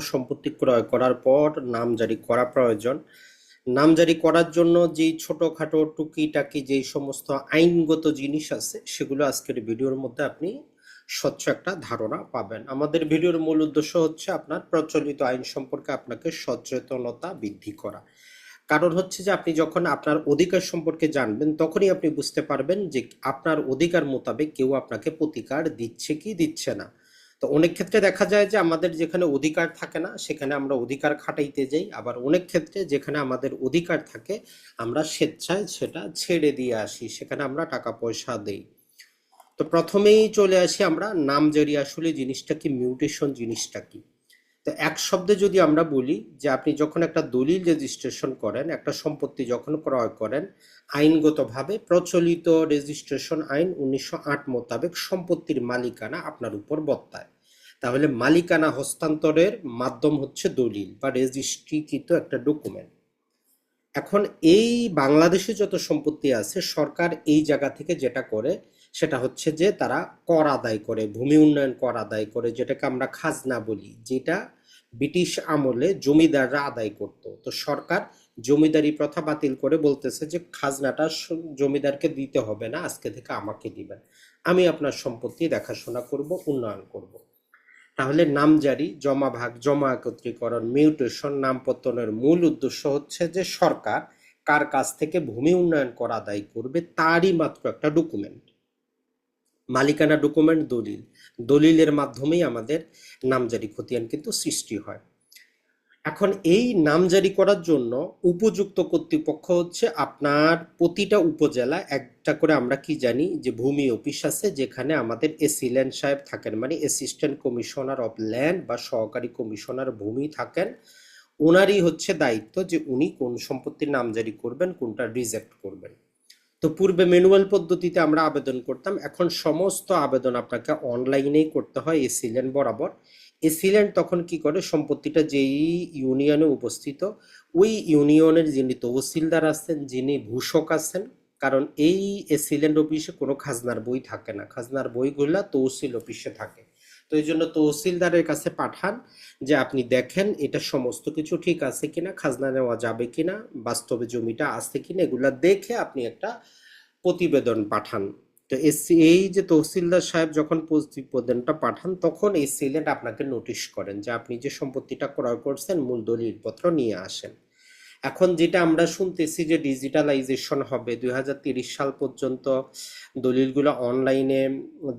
সম্পত্তি ক্রয় করার পর নামজারি করা প্রয়োজন? নামজারি করার জন্য যেই ছোটখাটো টুকিটাকি যেই সমস্ত আইনগত জিনিস আছে, সেগুলো আজকের ভিডিওর মধ্যে আপনি স্বচ্ছ একটা ধারণা পাবেন। আমাদের ভিডিওর মূল উদ্দেশ্য হচ্ছে আপনার প্রচলিত আইন সম্পর্কে আপনাকে সচেতনতা বৃদ্ধি করা। কারণ হচ্ছে যে আপনি যখন আপনার অধিকার সম্পর্কে জানবেন, তখনই আপনি বুঝতে পারবেন যে আপনার অধিকার মোতাবেক কেউ আপনাকে প্রতিকার দিচ্ছে কি দিচ্ছে না। তো অনেক ক্ষেত্রে দেখা যায় যে আমাদের যেখানে অধিকার থাকে না, সেখানে আমরা অধিকার খাটাইতে যাই। আবার অনেক ক্ষেত্রে যেখানে আমাদের অধিকার থাকে, আমরা স্বেচ্ছায় সেটা ছেড়ে দিয়ে আসি, সেখানে আমরা টাকা পয়সা দেই। তো প্রথমেই চলে আসি আমরা, নাম নামজারি আসলে জিনিসটা কি, মিউটেশন জিনিসটা কি? তো এক শব্দে যদি আমরা বলি যে আপনি যখন একটা দলিল রেজিস্ট্রেশন করেন, একটা সম্পত্তি যখন ক্রয় করেন, আইনগতভাবে প্রচলিত রেজিস্ট্রেশন আইন উনিশশো আট মোতাবেক সম্পত্তির মালিকানা আপনার উপর বর্তায়। তাহলে মালিকানা হস্তান্তরের মাধ্যম হচ্ছে দলিল বা রেজিস্ট্রিকৃত একটা ডকুমেন্ট এখন এই বাংলাদেশে যত সম্পত্তি আছে, সরকার এই জায়গা থেকে যেটা করে, সেটা হচ্ছে যে তারা কর আদায় করে, ভূমি উন্নয়ন কর আদায় করে, যেটাকে আমরা খাজনা বলি, যেটা ব্রিটিশ আমলে জমিদাররা আদায় করত। তো সরকার জমিদারি প্রথা বাতিল করে বলতেছে যে, খাজনাটা জমিদারকে দিতে হবে না, আজকে থেকে আমাকে দিবেন। আমি আপনার সম্পত্তি দেখাশোনা করব, উন্নয়ন করব। তাহলে নামজারি জমা ভাগ জমা একত্রীকরণ, মিউটেশন, নামপত্তনের মূল উদ্দেশ্য হচ্ছে যে, সরকার কার কাছ থেকে ভূমি উন্নয়ন কর আদায় করবে, তারই মাত্র একটা ডকুমেন্ট মালিকানা ডকুমেন্ট দলিল। দলিলের মাধ্যমেই আমাদের নামজারি খতিয়ান কিন্তু সৃষ্টি হয়। এখন এই নামজারি করার জন্য উপযুক্ত কর্তৃপক্ষ হচ্ছে আপনার প্রতিটা উপজেলা, একটা করে আমরা কি জানি যে ভূমি অফিস আছে যেখানে আমাদের এসিল্যান্ড সাহেব থাকেন মানে অ্যাসিস্ট্যান্ট কমিশনার অফ ল্যান্ড বা সহকারী কমিশনার ভূমি থাকেন। ওনারই হচ্ছে দায়িত্ব যে উনি কোন সম্পত্তির নামজারি করবেন, কোনটা রিজেক্ট করবেন। তো পূর্বে ম্যানুয়াল পদ্ধতিতে আমরা আবেদন করতাম। এখন সমস্ত আবেদন আপনাকে অনলাইনেই করতে হয় এসিল্যান্ড বরাবর। এসিল্যান্ড তখন কি করে? সম্পত্তিটা যেই ইউনিয়নে উপস্থিত, ওই ইউনিয়নের যিনি তহসিলদার আছেন, যিনি ভূষক আছেন, কারণ এই এসিল্যান্ড অফিসে কোনো খাজনার বই থাকে না। খাজনার বইগুলা তহসিল অফিসে থাকে। তো এই জন্য তহসিলদারের কাছে পাঠান যে আপনি দেখেন এটা সমস্ত কিছু ঠিক আছে কিনা, খাজনা নেওয়া যাবে কিনা, বাস্তবে জমিটা আছে কিনা, এগুলা দেখে আপনি একটা প্রতিবেদন পাঠান। তো এই যে তহসিলদার সাহেব যখন প্রতিবেদনটা পাঠান, তখন এই সিলেট আপনাকে নোটিশ করেন যে আপনি যে সম্পত্তিটা ক্রয় করছেন, মূল দলিলপত্র নিয়ে আসেন। এখন যেটা আমরা শুনতেছি যে ডিজিটালাইজেশন হবে, দুই সাল পর্যন্ত দলিলগুলো অনলাইনে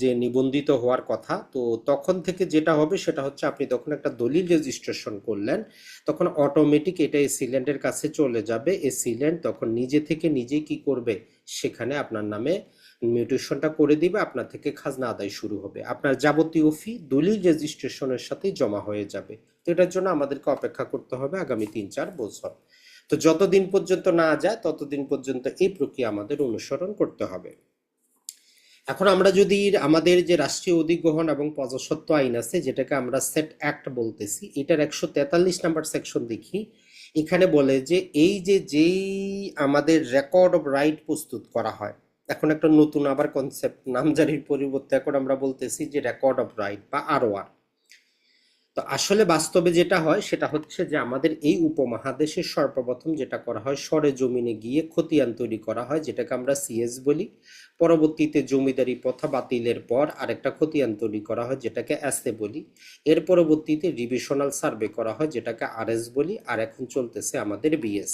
যে নিবন্ধিত হওয়ার কথা, তো তখন থেকে যেটা হবে সেটা হচ্ছে আপনি তখন একটা দলিল রেজিস্ট্রেশন করলেন, তখন অটোমেটিক এটা এসিল্যান্ডের কাছে চলে যাবে। এসিল্যান্ড তখন নিজে থেকে নিজেই কি করবে? সেখানে আপনার নামে মিউটেশনটা করে দিবে, আপনার থেকে খাজনা আদায় শুরু হবে। আপনার যাবতীয় ফি দলিল রেজিস্ট্রেশনের সাথেই জমা হয়ে যাবে। তো এটার জন্য আমাদেরকে অপেক্ষা করতে হবে আগামী তিন চার বছর। তো যতদিন পর্যন্ত না যায়, ততদিন পর্যন্ত এই প্রক্রিয়া আমাদের অনুসরণ করতে হবে। এখন আমরা যদি আমাদের যে রাষ্ট্রীয় অধিগ্রহণ এবং প্রজাস্বত্ব আইন আছে, যেটাকে আমরা সেট অ্যাক্ট বলতেছি, এটার একশো তেতাল্লিশ নাম্বার সেকশন দেখি। এখানে বলে যে, এই যে যেই আমাদের রেকর্ড অফ রাইট প্রস্তুত করা হয়, এখন একটা নতুন আবার কনসেপ্ট, নামজারির পরিবর্তে এখন আমরা বলতেছি যে রেকর্ড অফ রাইট বা আরওআর তো আসলে বাস্তবে যেটা হয়, সেটা হচ্ছে যে আমাদের এই উপমহাদেশের সর্বপ্রথম যেটা করা হয়, সরে জমিনে গিয়ে খতিয়ান তৈরি করা হয়, যেটাকে আমরা সিএস বলি। পরবর্তীতে জমিদারি প্রথা বাতিলের পর আরেকটা খতিয়ান তৈরি করা হয়, যেটাকে এসএ বলি। এর পরবর্তীতে রিভিশনাল সার্ভে করা হয়, যেটাকে আরএস বলি, আর এখন চলতেছে আমাদের বিএস।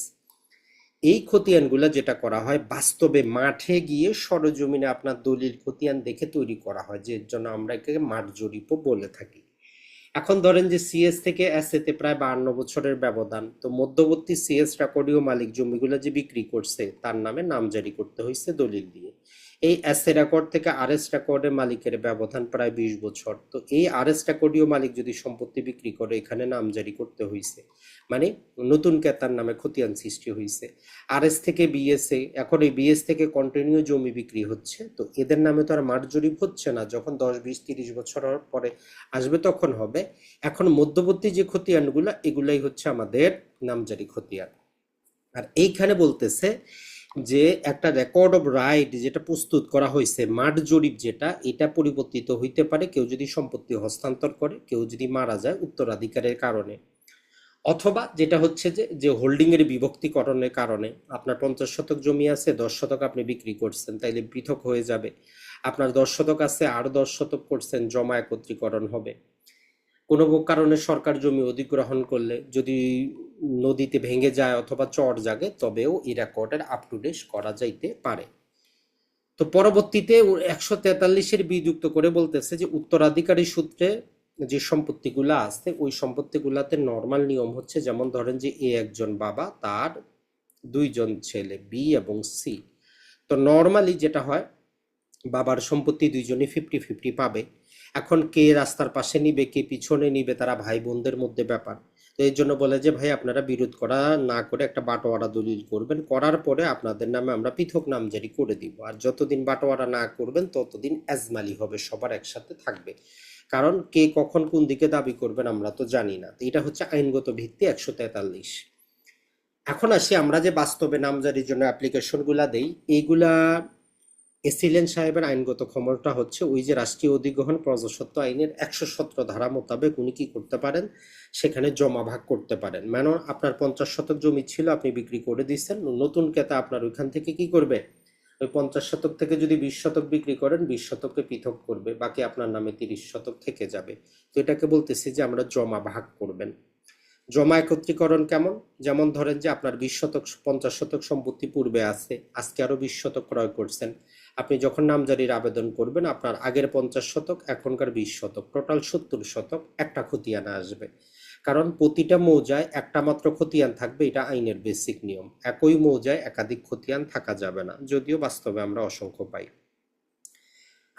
এই খতিয়ানগুলো যেটা করা হয়, বাস্তবে মাঠে গিয়ে সরজমিনে আপনার দলিল খতিয়ান দেখে তৈরি করা হয় যে জন্য আমরা একে মাঠ জরিপও বলে থাকি। এখন ধরেন যে সিএস থেকে এস তে প্রায় বাহান্ন বছরের ব্যবধান, তো মধ্যবর্তী সিএস রেকর্ডীয় মালিক জমিগুলো যে বিক্রি করছে, তার নামে নাম জারি করতে হয়েছে দলিল দিয়ে। এই এসএ রেকর্ড থেকে আরএস রেকর্ডের মালিকের ব্যবধান প্রায় বিশ বছর। তো এই আরএস রেকর্ডীয় মালিক যদি সম্পত্তি বিক্রি করে, এখানে নামজারি করতে হয়েছে মানে নতুন ক্রেতার নামে খতিয়ান সৃষ্টি হয়েছে আরএস থেকে বিএসএ এখন এই বিএস থেকে কন্টিনিউ জমি বিক্রি হচ্ছে। তো এদের নামে তো আর মাঠ জরিপ হচ্ছে না। যখন দশ, বিশ, তিরিশ বছর পরে আসবে তখন হবে। এখন মধ্যবর্তী যে খতিয়ানগুলো এগুলাই হচ্ছে আমাদের নামজারি খতিয়ান আর এইখানে বলতেছে যে একটা রেকর্ড অফ রাইট যেটা প্রস্তুত করা হয়েছে, মাঠ জরিপ যেটা, এটা পরিবর্তিত হইতে পারে কেউ যদি সম্পত্তি হস্তান্তর করে, কেউ যদি মারা যায় উত্তরাধিকারের কারণে। অথবা যেটা হচ্ছে যে যে হোল্ডিং এর বিভক্তিকরণের কারণে আপনার পঞ্চাশ শতক জমি আছে, দশ শতক আপনি বিক্রি করছেন, তাইলে পৃথক হয়ে যাবে। আপনার দশ শতক আছে, আরও দশ শতক করছেন, জমা একত্রীকরণ হবে। কোনো কারণে সরকার জমি অধিগ্রহণ করলে, যদি নদীতে ভেঙে যায় অথবা চর জাগে, তবেও এই রেকর্ডের আপ টু ডেট করা যাইতে পারে। তো পরবর্তীতে একশো তেতাল্লিশের বিযুক্ত করে বলতেছে যে, উত্তরাধিকারী সূত্রে যে সম্পত্তিগুলো আছে ওই সম্পত্তিগুলাতে নর্মাল নিয়ম হচ্ছে, যেমন ধরেন যে, এ একজন বাবা, তার দুইজন ছেলে বি এবং সি তো নর্মালি যেটা হয়, বাবার সম্পত্তি দুইজনই ফিফটি ফিফটি পাবে। এখন কে রাস্তার পাশে নিবে, কে পিছনে নিবে, তারা ভাই বোনদের মধ্যে ব্যাপার। তো এই জন্য বলে যে, ভাই, আপনারা বিরোধ করা না করে একটা বাটোয়ারা দলিল করবেন। করার পরে আপনাদের নামে আমরা পৃথক নামজারি করে দিব। আর যতদিন বাটোয়ারা না করবেন, ততদিন এজমালি হবে, সবার একসাথে থাকবে। কারণ কে কখন কোন দিকে দাবি করবেন আমরা তো জানি না। তো এটা হচ্ছে আইনগত ভিত্তি একশো তেতাল্লিশ। এখন আসি আমরা যে বাস্তবে নামজারির জন্য অ্যাপ্লিকেশনগুলা দেই। এইগুলা এসিলেন সাহেবের আইনগত ক্ষমতা হচ্ছে ওই যে রাষ্ট্রীয় অধিগ্রহণ প্রজাসত্ব আইনের একশো সতেরো ধারা মোতাবেক উনি কি করতে পারেন? সেখানে জমা ভাগ করতে পারেন। মানে আপনার পঞ্চাশ শতক জমি ছিল, আপনি বিক্রি করে দিচ্ছেন নতুন ক্রেতা আপনার ওইখান থেকে কি করবে? ওই পঞ্চাশ শতক থেকে যদি বিশ শতক বিক্রি করেন, বিশ শতককে পৃথক করবে। বাকি আপনার নামে তিরিশ শতক থেকে যাবে। তো এটাকে বলতেছি যে আমরা জমা ভাগ করবেন। জমা একত্রীকরণ কেমন? যেমন ধরেন যে আপনার বিশ শতক, পঞ্চাশ শতক সম্পত্তি পূর্বে আছে, আজকে আরও বিশ শতক ক্রয় করছেন। আপনি যখন নামজারির আবেদন করবেন, আপনার আগের পঞ্চাশ শতক, এখনকার বিশ শতক, টোটাল সত্তর শতক একটা খতিয়ানা আসবে। কারণ প্রতিটা মৌজায় একটা মাত্র খতিয়ান থাকবে, এটা আইনের বেসিক নিয়ম। একই মৌজায় একাধিক খতিয়ান থাকা যাবে না, যদিও বাস্তবে আমরা অসংখ্য পাই।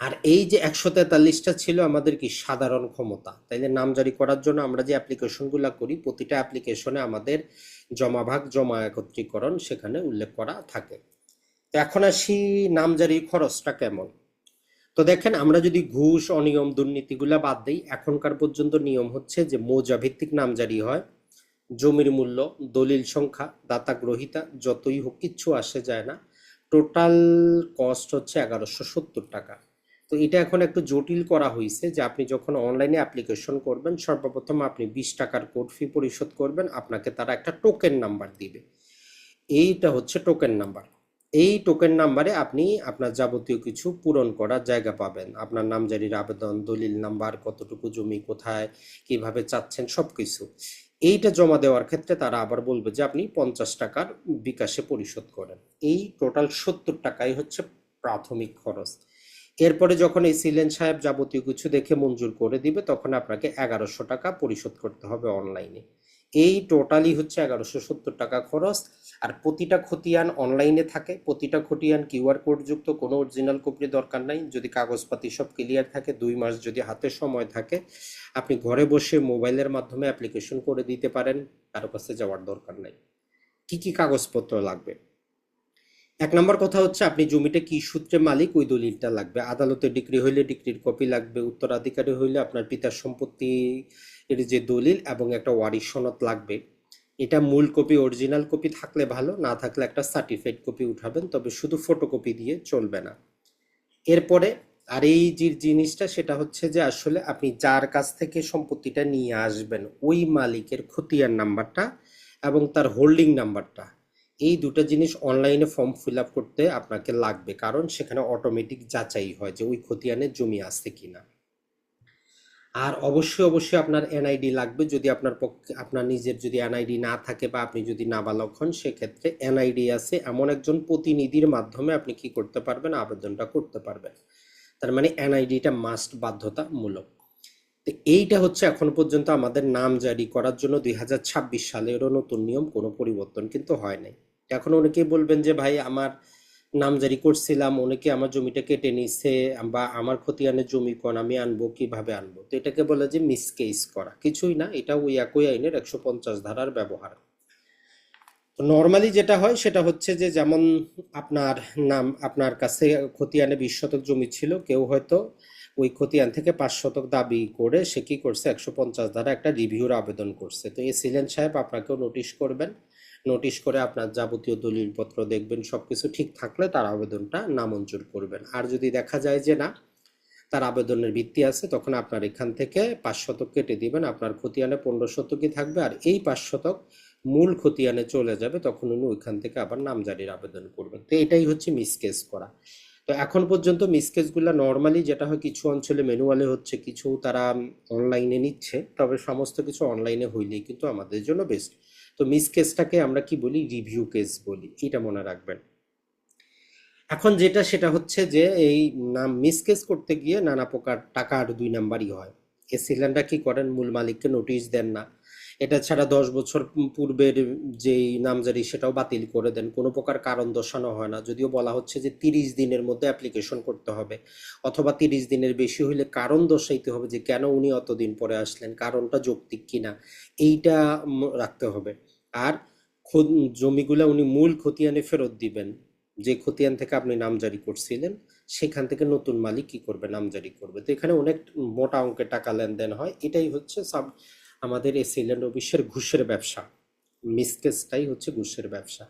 আর এই যে একশো তেতাল্লিশটা ছিল আমাদের কি সাধারণ ক্ষমতা? তাইলে নামজারি করার জন্য আমরা যে অ্যাপ্লিকেশনগুলো করি, প্রতিটা অ্যাপ্লিকেশনে আমাদের জমাভাগ জমা একত্রীকরণ সেখানে উল্লেখ করা থাকে। এখন আসি নামজারির খরচটা কেমন? তো দেখেন, আমরা যদি ঘুষ, অনিয়ম, দুর্নীতিগুলা বাদ দিই, এখনকার পর্যন্ত নিয়ম হচ্ছে যে মৌজা ভিত্তিক নামজারি হয়। জমির মূল্য, দলিল সংখ্যা, দাতা গ্রহিতা, যতই হোক, কিচ্ছু আসে যায় না। টোটাল কস্ট হচ্ছে এগারোশো সত্তর টাকা। তো এটা এখন একটু জটিল করা হয়েছে যে আপনি যখন অনলাইনে অ্যাপ্লিকেশন করবেন, সর্বপ্রথম আপনি বিশ টাকার কোড ফি পরিশোধ করবেন, আপনাকে তারা একটা টোকেন নাম্বার দিবে। এইটা হচ্ছে টোকেন নাম্বার এই টোকেন নাম্বারে আপনি আপনার যাবতীয় কিছু পূরণ করার জায়গা পাবেন। আপনার নামজারির আবেদন, দলিল নাম্বার কতটুকু জমি কোথায়, কীভাবে চাচ্ছেন, সবকিছু। এইটা জমা দেওয়ার ক্ষেত্রে তারা আবার বলবে যে আপনি পঞ্চাশ টাকার বিকাশে পরিশোধ করেন। এই টোটাল সত্তর টাকাই হচ্ছে প্রাথমিক খরচ। এরপরে যখন এই সিলেন সাহেব যাবতীয় কিছু দেখে মঞ্জুর করে দিবে, তখন আপনাকে এগারোশো টাকা পরিশোধ করতে হবে অনলাইনে এই টোটালি হচ্ছে এগারোশো সত্তর টাকা খরচ। আর প্রতিটা খতিয়ান অনলাইনে থাকে, প্রতিটা খতিয়ান কিউআর কোড যুক্ত, কোনো অরিজিনাল কপির দরকার নাই। যদি কাগজপাতি সব ক্লিয়ার থাকে, দুই মাস যদি হাতে সময় থাকে, আপনি ঘরে বসে মোবাইলের মাধ্যমে অ্যাপ্লিকেশন করে দিতে পারেন, কারও কাছে যাওয়ার দরকার নাই। কি কি কাগজপত্র লাগবে? এক নম্বর কথা হচ্ছে, আপনি জমিটা কি সূত্রে মালিক, ওই দলিলটা লাগবে। আদালতে ডিগ্রি হইলে ডিগ্রির কপি লাগবে, উত্তরাধিকারী হইলে আপনার পিতার সম্পত্তি এর যে দলিল এবং একটা ওয়ারিশ সনদ লাগবে, এটা মূল কপি, অরিজিনাল কপি থাকলে ভালো, না থাকলে একটা সার্টিফাইড কপি উঠাবেন, তবে শুধু ফটোকপি দিয়ে চলবে না। এরপরে আর এই যে জিনিসটা, সেটা হচ্ছে যে আসলে আপনি যার কাছ থেকে সম্পত্তিটা নিয়ে আসবেন, ওই মালিকের খতিয়ান নাম্বারটা এবং তার হোল্ডিং নাম্বারটা, এই দুটো জিনিস অনলাইনে ফর্ম ফিল আপ করতে আপনাকে লাগবে, কারণ সেখানে অটোমেটিক যাচাই হয় যে ওই খতিয়ানে জমি আসছে কিনা। আর অবশ্যই অবশ্যই আপনার এনআইডি লাগবে। যদি আপনার পক্ষে, আপনার নিজের যদি এনআইডি না থাকে বা আপনি যদি নাবালক হন, সেক্ষেত্রে এনআইডি আছে। এমন একজন প্রতিনিধির মাধ্যমে আপনি কি করতে পারবেন, আবেদনটা করতে পারবেন। তার মানে এনআইডিটা মাস্ট বাধ্যতামূলক। তো এইটা হচ্ছে এখন পর্যন্ত আমাদের নাম জারি করার জন্য দুই হাজার ছাব্বিশ সালেরও নতুন নিয়ম, কোনো পরিবর্তন কিন্তু হয় নাই। এখন অনেকেই বলবেন যে, ভাই, আমার নাম জারি করছিলাম, অনেকে আমার জমিটা কেটে নিছে, বা আমার খতিয়ানের জমি কোন আমি আনব, কীভাবে আনব? তো এটাকে বলে যে মিসকেস করা। কিছুই না এটা ওই একই আইনের একশো পঞ্চাশ ধারার ব্যবহার। নর্মালি যেটা হয়, সেটা হচ্ছে যে যেমন আপনার নাম, আপনার কাছে খতিয়ানে বিশ শতক জমি ছিল, কেউ হয়তো ওই খতিয়ান থেকে পাঁচ শতক দাবি করে সে কি করছে, একশো পঞ্চাশ ধারা একটা রিভিউর আবেদন করছে। তো এই সিলেন সাহেব আপনাকেও নোটিশ করবেন। নোটিশ করে আপনার যাবতীয় দলিলপত্র দেখবেন সব কিছু ঠিক থাকলে তার আবেদনটা নামঞ্জুর করবেন। আর যদি দেখা যায় যে না, তার আবেদনের ভিত্তি আছে, তখন আপনার এখান থেকে পাঁচ শতক কেটে দিবেন, আপনার খতিয়ানে পনেরো শতকই থাকবে, আর এই পাঁচ শতক মূল খতিয়ানে চলে যাবে, তখন উনি ওইখান থেকে আবার নামজারির আবেদন করবেন। তো এটাই হচ্ছে মিসকেস করা। তো এখন পর্যন্ত মিসকেসগুলো নর্মালি যেটা হয়, কিছু অঞ্চলে ম্যানুয়ালে হচ্ছে, কিছু তারা অনলাইনে নিচ্ছে, তবে সমস্ত কিছু অনলাইনে হইলেই কিন্তু আমাদের জন্য বেস্ট তো মিসকেসটাকে আমরা কি বলি? রিভিউ কেস বলি, এটা মনে রাখবেন। এখন যেটা, সেটা হচ্ছে যে, এই নাম মিসকেস করতে গিয়ে নানা প্রকার টাকার দুই নাম্বারই হয়। এ সিলিন্ডার কি করেন? মূল মালিককে নোটিশ দেন না। এটা ছাড়া দশ বছর পূর্বের যেই নামজারি সেটাও বাতিল করে দেন। কোনো প্রকার কারণ দর্শানো হয় না। যদিও বলা হচ্ছে যে তিরিশ দিনের মধ্যে অ্যাপ্লিকেশন করতে হবে। অথবা তিরিশ দিনের বেশি হইলে কারণ দর্শাইতে হবে যে কেন উনি অতদিন পরে আসলেন, কারণটা যৌক্তিক কিনা, এইটা রাখতে হবে। আর জমিগুলা উনি মূল খতিয়ানে ফেরত দিবেন। যে খতিয়ান থেকে আপনি নামজারি করছিলেন, সেখান থেকে নতুন মালিক কি করবে? নামজারি করবে। তো এখানে অনেক মোটা অঙ্কের টাকা লেনদেন হয়। এটাই হচ্ছে সাব আমাদের এই সিলেন্ড অফিসের ঘুষের ব্যবসা মিসকেসটাই হচ্ছে ঘুষের ব্যবসা।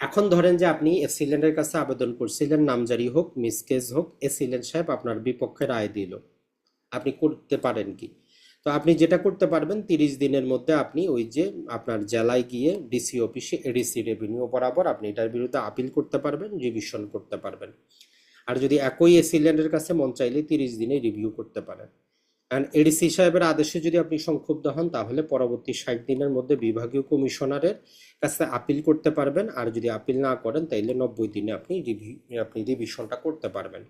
এখন ধরেন যে আপনি এসিলেন্ডের কাছে আবেদন করছিলেন, নামজারি হোক মিসকেস হোক, এ এসিলেন্ড সাহেব আপনার বিপক্ষে রায় দিল। আপনি করতে পারেন কি? তো আপনি যেটা করতে পারবেন, তিরিশ দিনের মধ্যে আপনি ওই যে আপনার জেলায় গিয়ে ডিসি অফিসে এডিসি রেভিনিউ বরাবর আপনি এটার বিরুদ্ধে আপিল করতে পারবেন, রিভিশন করতে পারবেন। আর যদি একই এসিল্যান্ডের কাছে মন চাইলে তিরিশ দিনে রিভিউ করতে পারেন। অ্যান্ড এডিসি সাহেবের আদেশে যদি আপনি সংক্ষুব্ধ হন, তাহলে পরবর্তী ষাট দিনের মধ্যে বিভাগীয় কমিশনারের কাছে আপিল করতে পারবেন। আর যদি আপিল না করেন, তাইলে নব্বই দিনে আপনি রিভি, আপনি রিভিশনটা করতে পারবেন।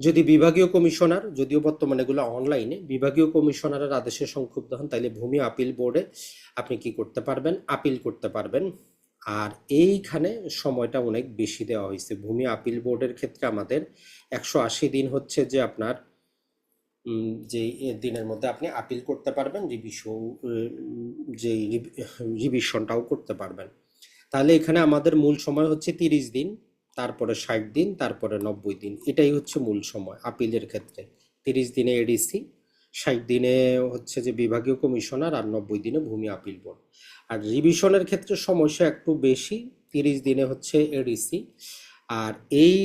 যদি বিভাগীয় কমিশনার, যদিও বর্তমানে এগুলো অনলাইনে, বিভাগীয় কমিশনারের আদেশে সংক্ষুব্ধ হন তাহলে ভূমি আপিল বোর্ডে আপনি কি করতে পারবেন? আপিল করতে পারবেন। আর এইখানে সময়টা অনেক বেশি দেওয়া হয়েছে। ভূমি আপিল বোর্ডের ক্ষেত্রে আমাদের একশো আশি দিন হচ্ছে যে আপনার উম, যে দিনের মধ্যে আপনি আপিল করতে পারবেন রিভিশন যে রিভিশনটাও করতে পারবেন। তাহলে এখানে আমাদের মূল সময় হচ্ছে তিরিশ দিন তারপরে ষাট দিন তারপরে নব্বই দিন এটাই হচ্ছে মূল সময় আপিলের ক্ষেত্রে। তিরিশ দিনে এডিসি ষাট দিনে হচ্ছে যে বিভাগীয় কমিশনার আর নব্বই দিনে ভূমি আপিল বোর্ড আর রিভিশনের ক্ষেত্রে সমস্যা একটু বেশি তিরিশ দিনে হচ্ছে এডিসি আর এই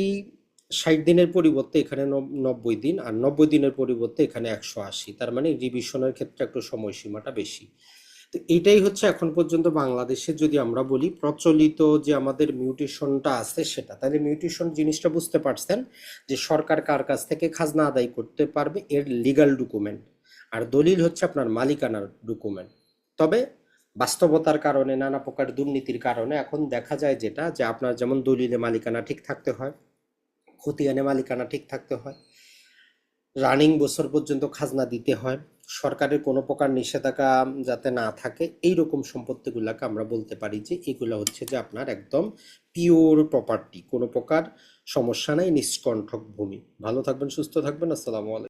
ষাট দিনের পরিবর্তে এখানে নব- নব্বই দিন, আর নব্বই দিনের পরিবর্তে এখানে একশো আশি। তার মানে রিভিশনের ক্ষেত্রে একটু সময়সীমাটা বেশি। তো এইটাই হচ্ছে এখন পর্যন্ত বাংলাদেশে যদি আমরা বলি প্রচলিত যে আমাদের মিউটেশনটা আছে সেটা। তাহলে মিউটেশন জিনিসটা বুঝতে পারছেন যে সরকার কার কাছ থেকে খাজনা আদায় করতে পারবে এর লিগ্যাল ডকুমেন্ট। আর দলিল হচ্ছে আপনার মালিকানার ডকুমেন্ট। তবে বাস্তবতার কারণে, নানা প্রকার দুর্নীতির কারণে এখন দেখা যায় যেটা, যে আপনার যেমন দলিলে মালিকানা ঠিক থাকতে হয় খতিয়ানে মালিকানা ঠিক থাকতে হয়। রানিং বছর পর্যন্ত খাজনা দিতে হয়। সরকারের কোনো প্রকার নিষেধাজ্ঞা যাতে না থাকে এই রকম সম্পত্তিগুলোকে আমরা বলতে পারি যে এগুলো হচ্ছে যে আপনার একদম পিওর প্রপার্টি কোনো প্রকার সমস্যা নাই, নিষ্কণ্ঠক ভূমি। ভালো থাকবেন, সুস্থ থাকবেন, আসসালামু আলাইকুম।